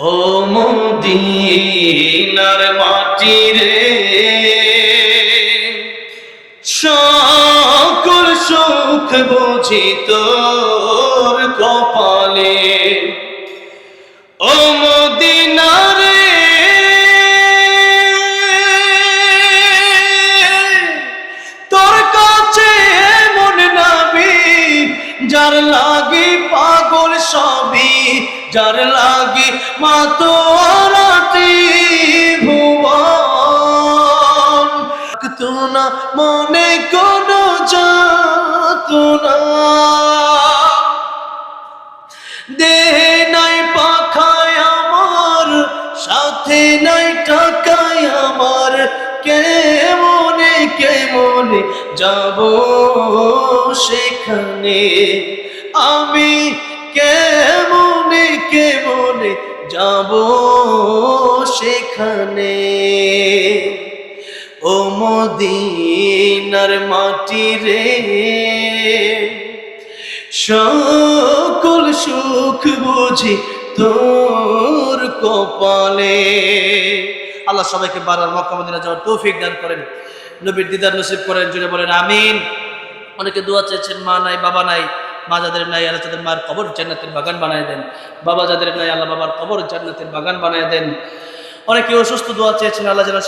ও মদিনার মাটি সকল সুখ বুঝি তোর কপালে। ও মদিনারে তোর কাছে মন নাবি, যার লাগি পাগল সবই যার লাগি মাতো রাতি ভুবন। তো না, মনে কোনো না দেহে নাই পাখায় আমার, সাথে নাই টাকায় আমার। কেমনে কেমনে যাব সেখানে? আমি যাব সেখানে। ও মদিনার মাটি রে সকল সুখ বুঝি তোর কপালে। আল্লাহ সবাইকে বারার মক্কা মদিনা যাওয়ার তৌফিক দান করেন। নবীর দিদার নসিব করেন জুড়ে বলেন, আমিন। অনেকে দোয়া চেয়েছেন, মা নাই, বাবা নাই। মা যাদের নাই, আল্লাহ তাদের মার কবর জান্নাতের বাগান বানায় দেন। বাবা যাদের নাই, আল্লাহ বাবার কবর জান্নাতের বাগান বানায় দেন। অনেকে অসুস্থ দোয়া চেয়েছেন, আল্লাহ যারা